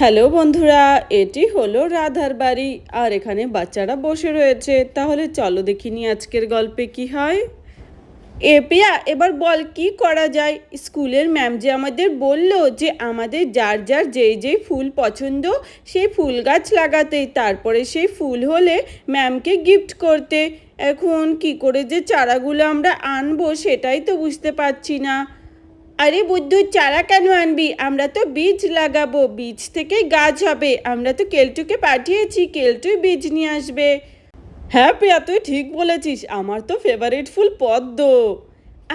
Hello বন্ধুরা, এটি হলো রাধার বাড়ি। আর এখানে বাচ্চারা বসে রয়েছে। তাহলে চলো দেখিনি আজকের গল্পে কি হয়। এ পিয়া, এবার বল কি করা যায়? স্কুলের ম্যাম যে আমাদের বলল যে আমাদের যার যার যেই যেই ফুল পছন্দ, সেই ফুল গাছ লাগাতে। তারপরে সেই ফুল হলে ম্যামকে গিফট করতে। এখন কি করে যে চারাগুলো আমরা আনব, সেটাই তো বুঝতে পারছি না। আরে বুদ্ধু চারা কেন আনবি? আমরা তো বীজ লাগাবো, বীজ থেকেই গাছ হবে। আমরা তো কেলটুকে পাঠিয়েছি, কেলটুই বীজ নিয়ে আসবে। হ্যাঁ প্রিয়া, তুই ঠিক বলেছিস, আমার তো ফেভারিট ফুল পদ্ম।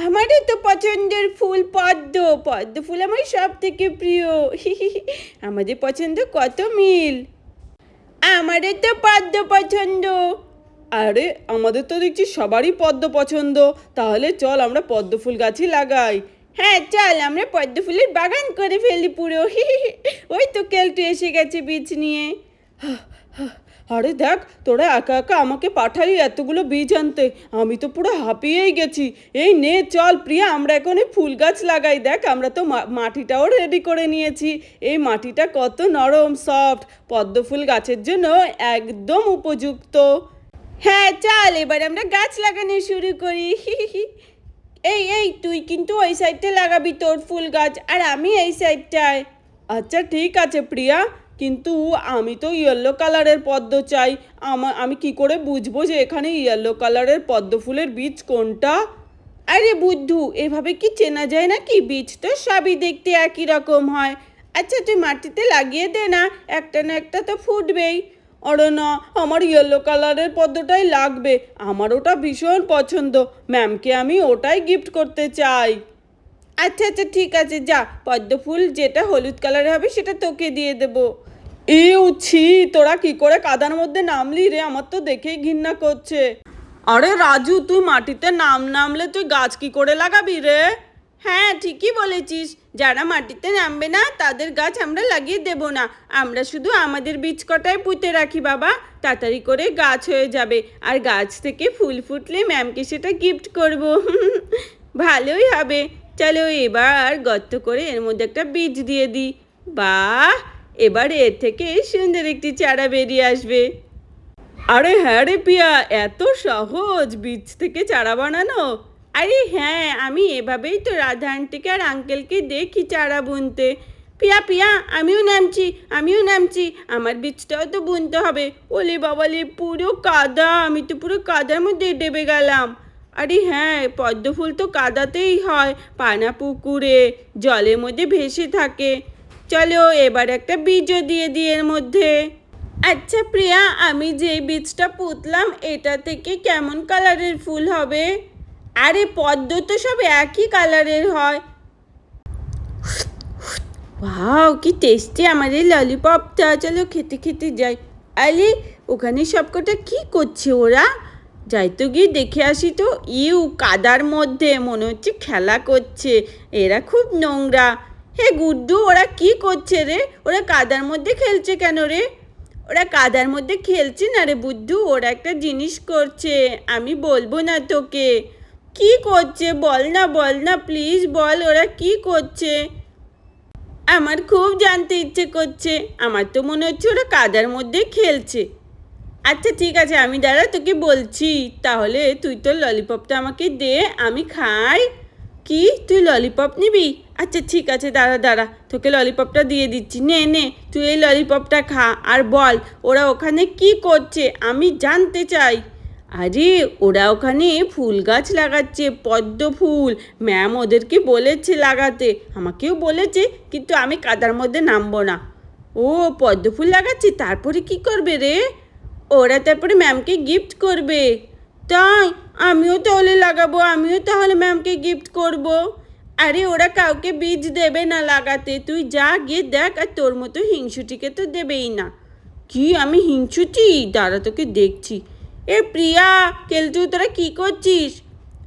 আমারও তো পছন্দের ফুল পদ্ম। পদ্ম ফুল আমার সব থেকে প্রিয় আমাদের পছন্দ কত মিল? আমারও তো পদ্ম পছন্দ। আরে, আমাদের তো দেখছি সবারই পদ্ম পছন্দ। তাহলে চল আমরা পদ্ম ফুল গাছই লাগাই। হ্যাঁ চল, আমরা পদ্ম ফুলের বাগান করে ফেলি পুরো। ওই তো কেলটু এসে গেছে বীজ নিয়ে। আরে দেখ, তোরা একা একা আমাকে পাঠালি এতগুলো বীজ আনতে। আমি তো পুরো হাঁপিয়েই গেছি। এই নে, চল, প্রিয়া, আমরা এখন এই ফুল গাছ লাগাই। দেখ, আমরা তো মাটিটাও রেডি করে নিয়েছি। এই মাটিটা কত নরম সফট পদ্ম ফুল গাছের জন্য একদম উপযুক্ত। হ্যাঁ চল, এবার আমরা গাছ লাগানো শুরু করি। এই এই, তুই কিন্তু ওই সাইডটা লাগাবি তোর ফুল গাছ, আর আমি এই সাইডটায় আচ্ছা ঠিক আছে, প্রিয়া, কিন্তু আমি তো ইয়েলো কালারের পদ্ম চাই। আমা- আমি কি করে বুঝব যে এখানে ইয়েলো কালারের পদ্ম ফুলের বীজ কোনটা? আরে বুদ্ধু, এভাবে কি চেনা যায় না কি বীজ তো সবই দেখতে একই রকম হয়। আচ্ছা তুই মাটিতে লাগিয়ে দে না, একটা না একটা তো ফুটবেই। আরে না, আমার ইয়েলো কালারের পদ্মটাই লাগবে। আমার ওটা ভীষণ পছন্দ। ম্যামকে আমি ওটাই গিফট করতে চাই। আচ্ছা আচ্ছা ঠিক আছে, যা। পদ্ম ফুল যেটা হলুদ কালারের হবে, সেটা তোকে দিয়ে দেবো। এ উছি, তোরা কি করে কাদার মধ্যে নামলি রে? আমার তো দেখেই ঘৃণা করছে। আরে রাজু, তুই মাটিতে নাম নামলে তুই গাছ কি করে লাগাবি রে? হ্যাঁ ঠিকই বলেছিস। যারা মাটিতে নামবে না, তাদের গাছ আমরা লাগিয়ে দেব না। আমরা শুধু আমাদের বীজ কটায় পুঁতে রাখি, বাবা। তাড়াতাড়ি করে গাছ হয়ে যাবে। আর গাছ থেকে ফুল ফুটলে ম্যামকে সেটা গিফট করব। ভালোই হবে। চলো এবার গর্ত করে এর মধ্যে একটা বীজ দিয়ে দিই। বাহ! এবার এর থেকে সুন্দর একটি চারা বেরিয়ে আসবে। আরে হ্যাঁ রে পিয়া, এত সহজ বীজ থেকে চারা বানানো। আরে হ্যাঁ আমি এভাবেই তো রাধা আন্টিকে আর আঙ্কেলকে দেখি চারা বুনতে। পিয়া পিয়া, আমিও নামছি আমিও নামছি। আমার বীজটাও তো বুনতে হবে। ওলে বাবালে, পুরো কাদা, আমি তো পুরো কাদার মধ্যে ডেবে গেলাম। আরে হ্যাঁ পদ্ম ফুল তো কাদাতেই হয়, পানা পুকুরে, জলের মধ্যে ভেসে থাকে। চলো, এবার একটা বীজও দিয়ে দিই এর মধ্যে। আচ্ছা প্রিয়া, আমি যে বীজটা পুতলাম, এটা থেকে কেমন কালারের ফুল হবে? আরে পদ্ম তো সব একই কালারের হয়। ওয়াও কি টেস্টি আমাদের ললিপপটা চলো খেতে খেতে যাই। আরে ওখানে সবকটা কি করছে ওরা? যাই তো গিয়ে দেখে আসি তো। ইউ, কাদার মধ্যে মনে হচ্ছে খেলা করছে। এরা খুব নোংরা। হে গুড্ডু, ওরা কি করছে রে? ওরা কাদার মধ্যে খেলছে কেন রে? ওরা কাদার মধ্যে খেলছে না রে বুদ্ধু ওরা একটা জিনিস করছে। আমি বলব না তোকে। কি করছে? বল না বল না প্লিজ বল, ওরা কি করছে? আমার খুব জানতে ইচ্ছে করছে। আমার তো মনে হচ্ছে ওরা কাদার মধ্যে খেলছে। আচ্ছা ঠিক আছে, আমি দাঁড়া, তোকে বলছি। তাহলে তুই তোর ললিপপটা আমাকে দে, আমি খাই। কি? তুই ললিপপ নিবি? আচ্ছা ঠিক আছে, দাঁড়া দাঁড়া, তোকে ললিপপটা দিয়ে দিচ্ছি। নে নে, তুই এই ললিপপটা খা। আর বল, ওরা ওখানে কি করছে? আমি জানতে চাই। আরে, ওরা ওখানে ফুল গাছ লাগাচ্ছে, পদ্ম ফুল। ম্যাম ওদেরকে বলেছে লাগাতে। আমাকেও বলেছে, কিন্তু আমি কাদার মধ্যে নামবো না। ও, পদ্ম ফুল লাগাচ্ছে, তারপরে কি করবে রে? ওরা তারপরে ম্যামকে গিফট করবে। তাই, আমিও তাহলে লাগাবো, আমিও তাহলে ম্যামকে গিফট করব। আরে, ওরা কাউকে বীজ দেবে না লাগাতে। তুই যা গিয়ে দেখ, আর তোর মতো হিংসুটিকে তো দেবেই না। কি, আমি হিংসুটি? দাঁড়া, তোকে দেখছি। এ প্রিয়া কেলটু তোরা কী করছিস?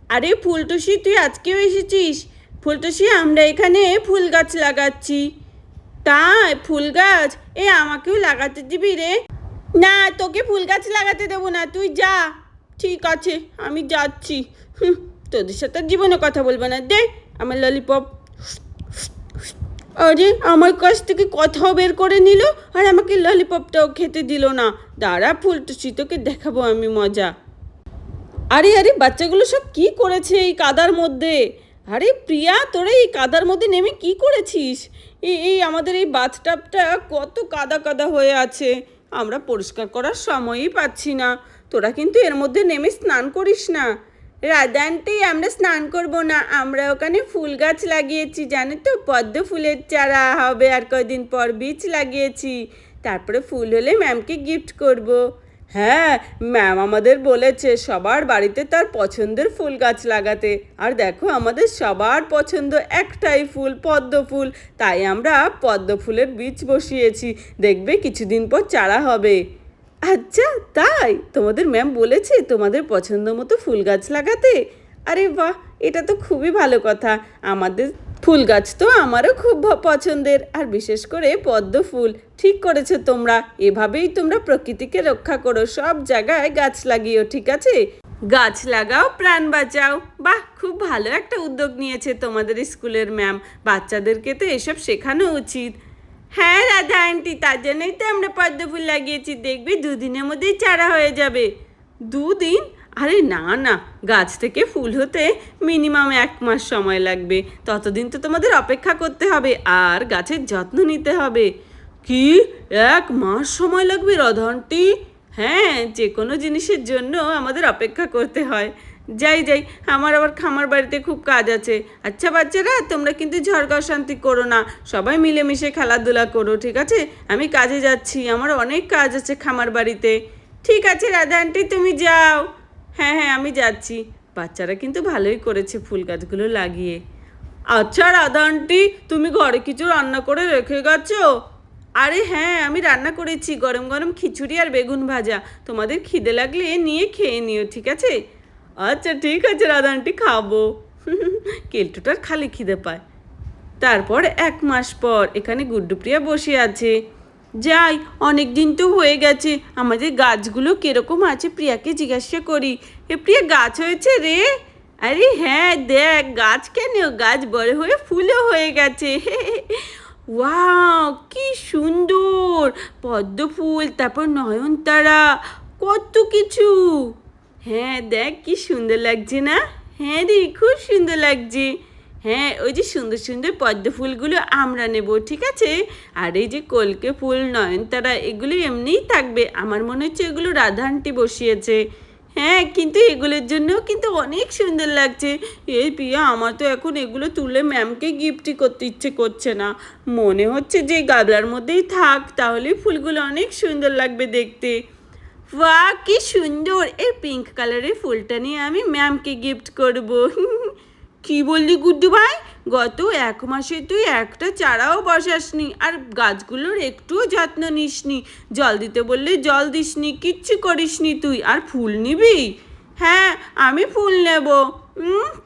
আরে ফুলটুসি তুই আজকেও এসেছিস? ফুলটুসি আমরা এখানে ফুল গাছ লাগাচ্ছি। তাই ফুল গাছ? এ আমাকেও লাগাতে দিবি রে। না তোকে ফুল গাছ লাগাতে দেবো না তুই যা। ঠিক আছে আমি যাচ্ছি। হুম, তোদের সাথে জীবনে কথা বলব না। দে আমার ললিপপ। আরে, আমার কাছ থেকে কথাও বের করে নিল আর আমাকে ললিপপটাও খেতে দিল না। দাঁড়া, ফুলটুসি, তোকে দেখাবো আমি মজা। আরে আরে, বাচ্চাগুলো সব কি করেছে এই কাদার মধ্যে? আরে, প্রিয়া, তোরা এই কাদার মধ্যে নেমে কি করেছিস? এই এই আমাদের এই বাথটাবটা কত কাদা কাদা হয়ে আছে। আমরা পরিষ্কার করার সময়ই পাচ্ছি না। তোরা কিন্তু এর মধ্যে নেমে স্নান করিস না। রাধানটি, আমরা স্নান করব না। আমরা ওখানে ফুল গাছ লাগিয়েছি, জানো তো? পদ্ম ফুলের চারা হবে আর কয়দিন পর বীজ লাগিয়েছি। তারপরে ফুল হলে ম্যামকে গিফট করব। হ্যাঁ ম্যাম আমাদের বলেছে সবার বাড়িতে তার পছন্দের ফুল গাছ লাগাতে। আর দেখো, আমাদের সবার পছন্দ একটাই ফুল, পদ্ম ফুল। তাই আমরা পদ্ম ফুলের বীজ বসিয়েছি। দেখবে কিছুদিন পর চারা হবে। আচ্ছা তাই? তোমাদের ম্যাম বলেছে তোমাদের পছন্দ মতো ফুল গাছ লাগাতে। আরে বাহ, এটা তো খুবই ভালো কথা। আমাদের ফুল গাছ তো আমারও খুব পছন্দের। আর বিশেষ করে পদ্ম ফুল, ঠিক করেছ তোমরা। এভাবেই তোমরা প্রকৃতিকে রক্ষা করো। সব জায়গায় গাছ লাগিও, ঠিক আছে? গাছ লাগাও, প্রাণ বাঁচাও। বাহ, খুব ভালো একটা উদ্যোগ নিয়েছে তোমাদের স্কুলের ম্যাম বাচ্চাদেরকে তো এসব শেখানো উচিত। হ্যাঁ রাধা আন্টি, তার জন্যই তো আমরা পদ্ম ফুল লাগিয়েছি। দেখবি, দুদিনের মধ্যেই চারা হয়ে যাবে। দুদিন? আরে না না, গাছ থেকে ফুল হতে মিনিমাম এক মাস সময় লাগবে। ততদিন তো তোমাদের অপেক্ষা করতে হবে, আর গাছের যত্ন নিতে হবে। কি? এক মাস সময় লাগবে রধনটি হ্যাঁ যে কোনো জিনিসের জন্য আমাদের অপেক্ষা করতে হয়। যাই যাই, আমার আবার খামার বাড়িতে খুব কাজ আছে। আচ্ছা বাচ্চারা, তোমরা কিন্তু ঝড়কা শান্তি করো না। সবাই মিলেমিশে খেলাধুলা করো, ঠিক আছে? আমি কাজে যাচ্ছি, আমার অনেক কাজ আছে খামার বাড়িতে। ঠিক আছে রাধা আন্টি, তুমি যাও। হ্যাঁ হ্যাঁ আমি যাচ্ছি। বাচ্চারা কিন্তু ভালোই করেছে ফুল গাছগুলো লাগিয়ে। আচ্ছা রাধা আন্টি, তুমি ঘরে কিছু রান্না করে রেখে গেছো? আরে হ্যাঁ আমি রান্না করেছি, গরম গরম খিচুড়ি আর বেগুন ভাজা। তোমাদের খিদে লাগলে নিয়ে খেয়ে নিও, ঠিক আছে? আচ্ছা ঠিক আছে, রাধা খাব। কেলটুটার খালি খিদে পায়। তারপর এক মাস পর এখানে গুড্ডুপ্রিয়া বসে আছে। যাই অনেক দিন তো হয়ে গেছে। আমাদের গাছগুলো কীরকম আছে প্রিয়াকে জিজ্ঞাসা করি। এ, প্রিয়া, গাছ হয়েছে রে? আরে হ্যাঁ দেখ, গাছ কেন? গাছ বড় হয়ে ফুলও হয়ে গেছে। ওয়াও, কি সুন্দর! পদ্ম ফুল, তারপর নয়নতারা, কত কিছু! হ্যাঁ দেখ কি সুন্দর লাগছে না? হ্যাঁ রে খুব সুন্দর লাগছে। হ্যাঁ ওই যে সুন্দর সুন্দর পদ্ম ফুলগুলো আমরা নেব, ঠিক আছে? আর এই যে কলকে ফুল, নয়নতারা, এগুলো এমনিই থাকবে। আমার মনে হচ্ছে এগুলো রাধা আন্টি বসিয়েছে। হ্যাঁ কিন্তু এগুলোর জন্য কিন্তু অনেক সুন্দর লাগছে। এই পিয়া আমার তো এখন এগুলো তুলে ম্যামকে গিফটই করতে ইচ্ছে করছে না। মনে হচ্ছে যে গাবলার মধ্যেই থাক, তাহলে ফুলগুলো অনেক সুন্দর লাগবে দেখতে। বাহ, কি সুন্দর। এই পিঙ্ক কালারের ফুলটা নিয়ে আমি ম্যামকে গিফট করব। কি বললি গুড্ডু ভাই? গত এক মাসে তুই একটা চারাও বসাসনি, আর গাছগুলোর একটুও যত্ন নিসনি। জল দিতে বললে জল দিসনি, কিচ্ছু করিসনি তুই, আর ফুল নিবি? হ্যাঁ আমি ফুল নেব।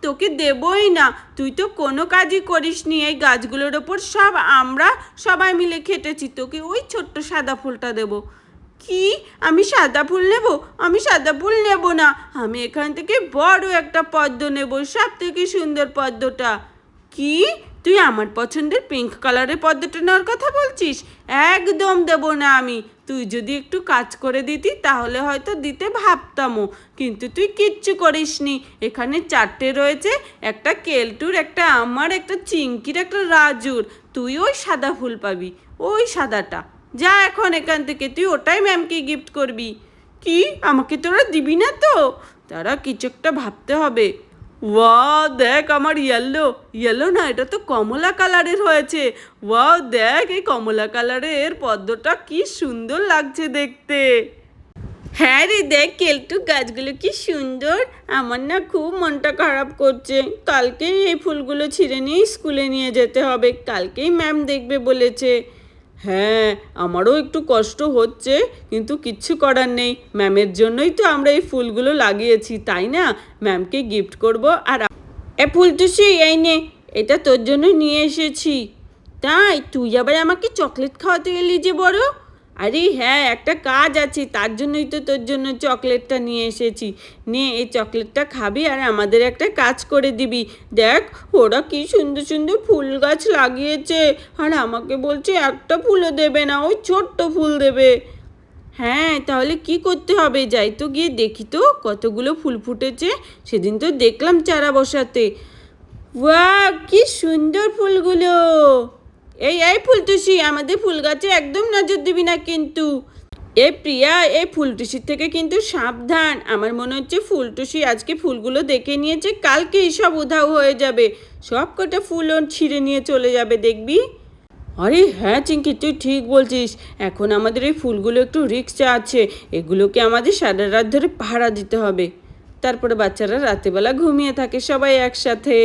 তোকে দেবই না। তুই তো কোনো কাজই করিসনি। এই গাছগুলোর ওপর সব আমরা সবাই মিলে খেটেছি। তোকে ওই ছোট্ট সাদা ফুলটা দেবো। কি? আমি সাদা ফুল নেব? আমি সাদা ফুল নেব না। আমি এখান থেকে বড় একটা পদ্ম নেব সব থেকে সুন্দর পদ্মটা। কি? তুই আমার পছন্দের পিঙ্ক কালারের পদ্মটা নেওয়ার কথা বলছিস? একদম দেব না আমি। তুই যদি একটু কাজ করে দিতি, তাহলে হয়তো দিতে ভাবতামও। কিন্তু তুই কিচ্ছু করিসনি। এখানে চারটে রয়েছে। একটা কেলটুর, একটা আমার, একটা চিংকির একটা রাজুর। তুই ওই সাদা ফুল পাবি। ওই সাদাটা। যা এখন এখান থেকে, তুই ওটাই ম্যামকে গিফট করবি। কি? আমাকে তোরা দিবি না তো? তারা কিছু একটা ভাবতে হবে। ওয়াও, দেখ আমার ইয়েলো ইয়েলো না, এটা তো কমলা কালারের হয়েছে। ওয়াও, দেখ এই কমলা কালারের পদ্মটা কি সুন্দর লাগছে দেখতে। হ্যাঁ রে, দেখ কেলটু গাছগুলো কি সুন্দর। আমার না খুব মনটা খারাপ করছে। কালকেই এই ফুলগুলো ছিঁড়ে নিয়ে স্কুলে নিয়ে যেতে হবে। কালকেই ম্যাম দেখবে বলেছে। হ্যাঁ আমারও একটু কষ্ট হচ্ছে, কিন্তু কিচ্ছু করার নেই। ম্যামের জন্যই তো আমরা এই ফুলগুলো লাগিয়েছি, তাই না? ম্যামকে গিফট করব আর এ ফুল ফুলটুসি এই নে, এটা তোর জন্য নিয়ে এসেছি। তাই, তুই আবার আমাকে চকলেট খাওয়াতে গেলি যে বড়। আরে হ্যাঁ একটা কাজ আছে, তার জন্যই তো তোর জন্য চকলেটটা নিয়ে এসেছি। নে, এই চকলেটটা খাবি আর আমাদের একটা কাজ করে দিবি। দেখ, ওরা কি সুন্দর সুন্দর ফুল গাছ লাগিয়েছে আর আমাকে বলছে একটা ফুলও দেবে না, ওই ছোট্ট ফুল দেবে। হ্যাঁ তাহলে কি করতে হবে? যাই তো গিয়ে দেখি তো কতগুলো ফুল ফুটেছে। সেদিন তো দেখলাম চারা বসাতে। ওয়া কি সুন্দর ফুলগুলো! এই এই ফুলটুসি, আমাদের ফুল গাছে একদম নজর দিবি না কিন্তু। এ প্রিয়া, এই ফুলটুসির থেকে কিন্তু সাবধান। আমার মনে হচ্ছে ফুলটুসি আজকে ফুলগুলো দেখে নিয়েছে, কালকে সব উধাও হয়ে যাবে। সব কটা ফুলও ছিঁড়ে নিয়ে চলে যাবে, দেখবি? আরে হ্যাঁ চিঙ্কি তুই ঠিক বলছিস। এখন আমাদের এই ফুলগুলো একটু রিক্সা আছে। এগুলোকে আমাদের সারা রাত ধরে পাহারা দিতে হবে। তারপরে বাচ্চারা রাতেবেলা ঘুমিয়ে থাকে সবাই একসাথে।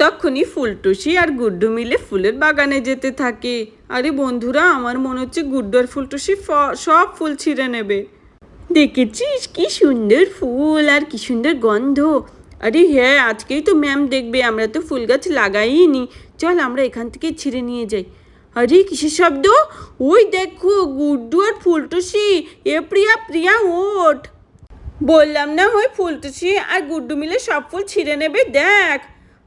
তখনই ফুলটুসি আর গুড্ডু মিলে ফুলের বাগানে যেতে থাকে। আরে বন্ধুরা, আমার মনে হচ্ছে গুড্ডু আর ফুলটুসি সব ফুল ছিঁড়ে নেবে। দেখেছিস? কি সুন্দর ফুল আর কি সুন্দর গন্ধ। আরে হ্যাঁ আজকেই তো ম্যাম দেখবে, আমরা তো ফুল গাছ লাগাইনি। চল আমরা এখান থেকে ছিঁড়ে নিয়ে যাই। আরে কিসের শব্দ? ওই দেখো, গুড্ডু আর ফুলটুসি। এ প্রিয়া প্রিয়া, ওঠ। বললাম না, ওই ফুলটুসি আর গুড্ডু মিলে সব ফুল ছিঁড়ে নেবে, দেখ।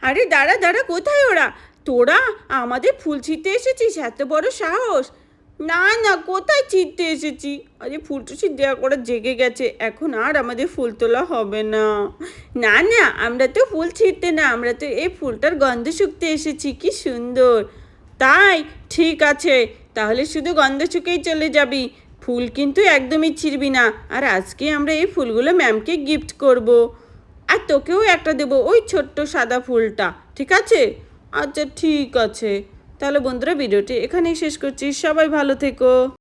আরে দাঁড়া দাঁড়া, কোথায় ওরা? তোরা আমাদের ফুল ছিঁড়তে এসেছিস, এত বড় সাহস। না না, কোথায় ছিঁড়তে এসেছি? আরে ফুলটুসি দেওয়া করে জেগে গেছে, এখন আর আমাদের ফুল তোলা হবে না। না না, আমরা তো ফুল ছিঁড়তে না, আমরা তো এই ফুলটার গন্ধ শুকতে এসেছি, কি সুন্দর। তাই, ঠিক আছে, তাহলে শুধু গন্ধ শুকেই চলে যাবি। ফুল কিন্তু একদমই ছিঁড়বি না, আর আজকে আমরা এই ফুলগুলো ম্যামকে গিফট করব। আর তোকেও একটা দেবো, ওই ছোট্ট সাদা ফুলটা, ঠিক আছে? আচ্ছা ঠিক আছে। তাহলে বন্ধুরা, ভিডিওটি এখানেই শেষ করছি। সবাই ভালো থেকো।